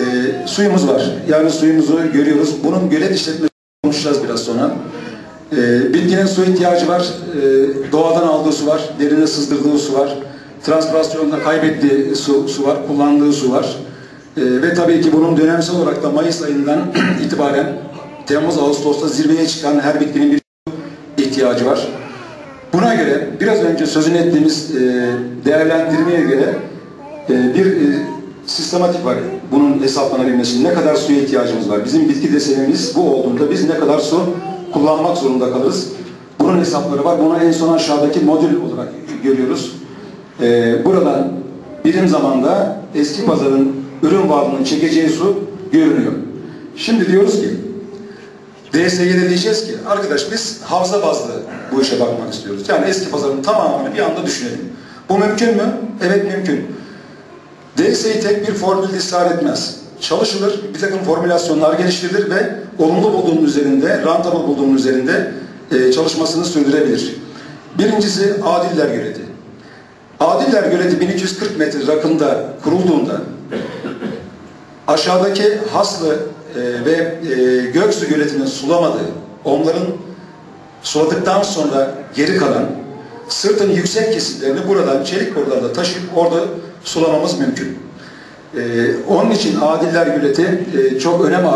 e, suyumuz var. Yani suyumuzu görüyoruz. Bunun gölet işletmesi konuşacağız biraz sonra. E, bitkinin su ihtiyacı var. E, doğadan aldığı su var. Derine sızdırdığı su var. Transpirasyonda kaybettiği su, su var. Kullandığı su var. E, ve tabii ki bunun dönemsel olarak da Mayıs ayından itibaren Temmuz, Ağustos'ta zirveye çıkan her bitkinin bir ihtiyacı var. Buna göre biraz önce sözünü ettiğimiz e, değerlendirmeye göre e, bir e, sistematik var bunun hesaplanabilmesi. Ne kadar suya ihtiyacımız var? Bizim bitki desenimiz bu olduğunda biz ne kadar su kullanmak zorunda kalırız? Bunun hesapları var. Bunu en son aşağıdaki modül olarak görüyoruz. E, burada birim zamanda eski pazarın ürün varlığının çekeceği su görünüyor. Şimdi diyoruz ki DSG'de diyeceğiz ki arkadaş biz havza bazlı bu işe bakmak istiyoruz. Yani eski pazarın tamamını bir anda düşünelim. Bu mümkün mü? Evet mümkün. DS'yi tek bir formülde ısrar etmez. Çalışılır, bir takım formülasyonlar geliştirilir ve olumlu bulduğunun üzerinde, rentable bulduğunun üzerinde e, çalışmasını sürdürebilir. Birincisi Adiller Göleti. Adiller Göleti 1240 metre rakımda kurulduğunda aşağıdaki Haslı e, ve e, Göksu Göleti'nin sulamadığı, onların suladıktan sonra geri kalan sırtın yüksek kesitlerini buradan çelik borularla taşıyıp orada sulamamız mümkün. E, onun için Adiller Göleti e, çok önem arz